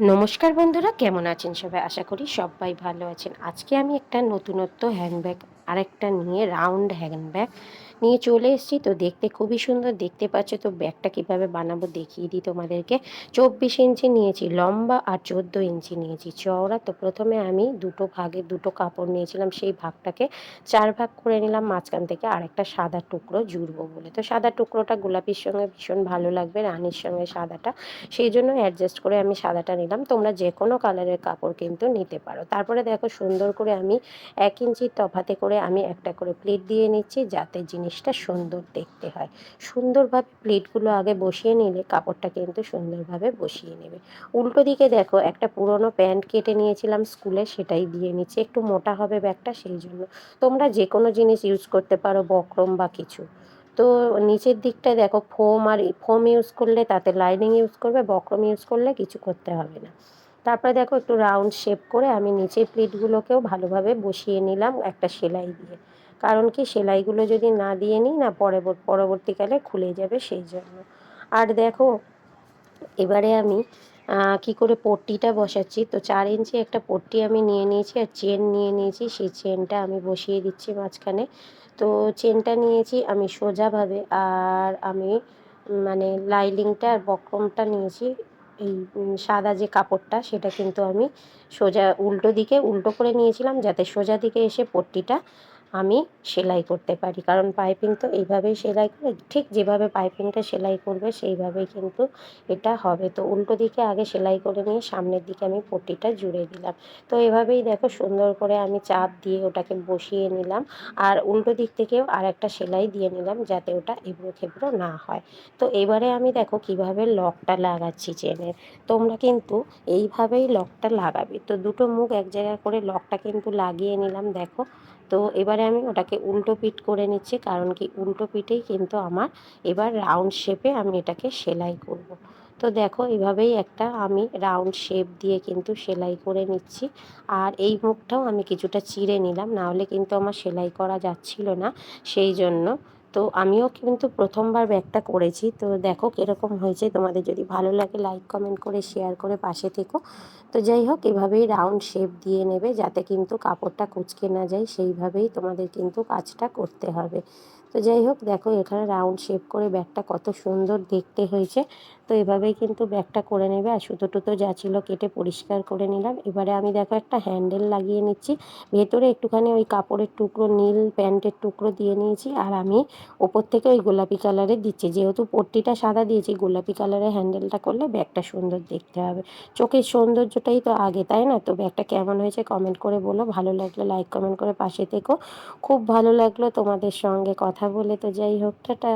নমস্কার বন্ধুরা, কেমন আছেন সবাই? আশা করি সবাই ভালো আছেন। আজকে আমি একটা নতুনত্ব হ্যান্ডব্যাগ আরেকটা নিয়ে রাউন্ড হ্যান্ড ব্যাগ নিয়ে চলে এসেছি। তো দেখতে খুবই সুন্দর, দেখতে পাচ্ছ তো ব্যাগটা কীভাবে বানাবো দেখিয়ে দিই তোমাদেরকে। চব্বিশ ইঞ্চি নিয়েছি, লম্বা আর চোদ্দ ইঞ্চি নিয়েছি। চওড়া, তো প্রথমে আমি দুটো ভাগে, দুটো কাপড় নিয়েছিলাম, সেই ভাগটাকে চার ভাগ করে নিলাম। মাঝখান থেকে আরেকটা সাদা টুকরো জুড়বো বলে। তো সাদা টুকরোটা গোলাপির সঙ্গে ভীষণ ভালো লাগবে, রানীর সঙ্গে সাদাটা। সেই জন্য অ্যাডজাস্ট করে আমি সাদাটা নিলাম। তোমরা যে কোনো কালারের কাপড় কিন্তু নিতে পারো। তারপরে দেখো সুন্দর করে আমি এক ইঞ্চির তফাতে করে আমি একটা করে প্লেট দিয়ে নিচ্ছি যাতে জিনিসটা সুন্দর দেখতে হয়। সুন্দরভাবে প্লেটগুলো আগে বসিয়ে নিলে কাপড়টা কিন্তু সুন্দরভাবে বসিয়ে নেবে। উল্টো দিকে দেখো, একটা পুরনো প্যান্ট কেটে নিয়েছিলাম স্কুলে, সেটাই দিয়ে নিচ্ছি। একটু মোটা হবে ব্যাগটা, সেই জন্য। তোমরা যে কোনো জিনিস ইউজ করতে পারো, বক্রম বা কিছু। তো নিচের দিকটা দেখো ফোম আর ফোম ইউজ করলে তাতে লাইনিং ইউজ করবে, বক্রম ইউজ করলে কিছু করতে হবে না। তারপরে দেখো একটু রাউন্ড শেপ করে আমি নিচের প্লেটগুলোকেও ভালোভাবে বসিয়ে নিলাম একটা সেলাই দিয়ে। কারণ কি সেলাইগুলো যদি না দিয়ে নিই না পরে পরবর্তীকালে খুলে যাবে সেই জন্য। আর দেখো, এবারে আমি কি করে পট্টিটা বসাচ্ছি? তো চার ইঞ্চি একটা পট্টি আমি নিয়ে নিয়েছি আর চেন নিয়ে নিয়েছি। সেই চেনটা আমি বসিয়ে দিচ্ছি মাঝখানে। তো চেনটা নিয়েছি আমি সোজাভাবে আর আমি মানে লাইলিংটা আর বক্রমটা নিয়েছি। এই সাদা যে কাপড়টা, সেটা কিন্তু আমি সোজা উল্টো দিকে উল্টো করে নিয়েছিলাম, যাতে সোজা দিকে এসে পট্টিটা আমি সেলাই করতে পারি। কারণ পাইপিং তো এইভাবেই সেলাই করে, ঠিক যেভাবে পাইপিংটা সেলাই করবে সেইভাবেই কিন্তু এটা হবে। তো উল্টো দিকে আগে সেলাই করে নিয়ে সামনের দিকে আমি পট্টিটা জুড়ে দিলাম। তো এভাবেই দেখো সুন্দর করে আমি চাপ দিয়ে ওটাকে বসিয়ে নিলাম। আর উল্টো দিক থেকেও আর একটা সেলাই দিয়ে নিলাম যাতে ওটা এবড়ো খেবড়ো না হয়। তো এবারে আমি দেখো কীভাবে লকটা লাগাচ্ছি চেনের। তোমরা কিন্তু এইভাবেই লকটা লাগাবে। তো দুটো মুখ এক জায়গায় করে লকটা কিন্তু লাগিয়ে নিলাম দেখো। তো এবারে আমি ওটাকে উল্টো পিট করে নিচ্ছি, কারণ কি উল্টো পিঠেই কিন্তু আমার এবার রাউন্ড শেপে আমি এটাকে সেলাই করব। তো দেখো এভাবেই একটা আমি রাউন্ড শেপ দিয়ে কিন্তু সেলাই করে নিচ্ছি, আর এই মুখটাও আমি কিছুটা চিড়ে নিলাম, নাহলে কিন্তু আমার সেলাই করা যাচ্ছিল না, সেই জন্য তো আমিও কিন্তু প্রথমবার ব্যাগটা করেছি। তো দেখো কীরকম হয়েছে। তোমাদের যদি ভালো লাগে লাইক কমেন্ট করে শেয়ার করে পাশে থেকো। তো যাই হোক, এভাবেই রাউন্ড শেপ দিয়ে নেবে যাতে কিন্তু কাপড়টা কুচকে না যায়। সেইভাবেই তোমাদের কিন্তু কাজটা করতে হবে। তো যাই হোক, দেখো এখানে রাউন্ড শেপ করে ব্যাগটা কত সুন্দর দেখতে হয়েছে। তো এভাবেই কিন্তু ব্যাগটা করে নেবে আর সুতো টুতো যা ছিল কেটে পরিষ্কার করে নিলাম। এবারে আমি দেখো একটা হ্যান্ডেল লাগিয়ে নিচ্ছি। ভেতরে একটুখানি ওই কাপড়ের টুকরো, নীল প্যান্টের টুকরো দিয়ে নিয়েছি আর আমি ওপর থেকে ওই গোলাপি কালারের দিচ্ছি। যেহেতু পট্টিটা সাদা দিয়েছি, গোলাপি কালারের হ্যান্ডেলটা করলে ব্যাগটা সুন্দর দেখতে হবে। চোখের সৌন্দর্যটাই তো আগে, তাই না? তো ব্যাগটা কেমন হয়েছে কমেন্ট করে বলো। ভালো লাগলে লাইক কমেন্ট করে পাশে থেকো। খুব ভালো লাগল তোমাদের সঙ্গে কথা বলে। তো যাই হোক, টাটা।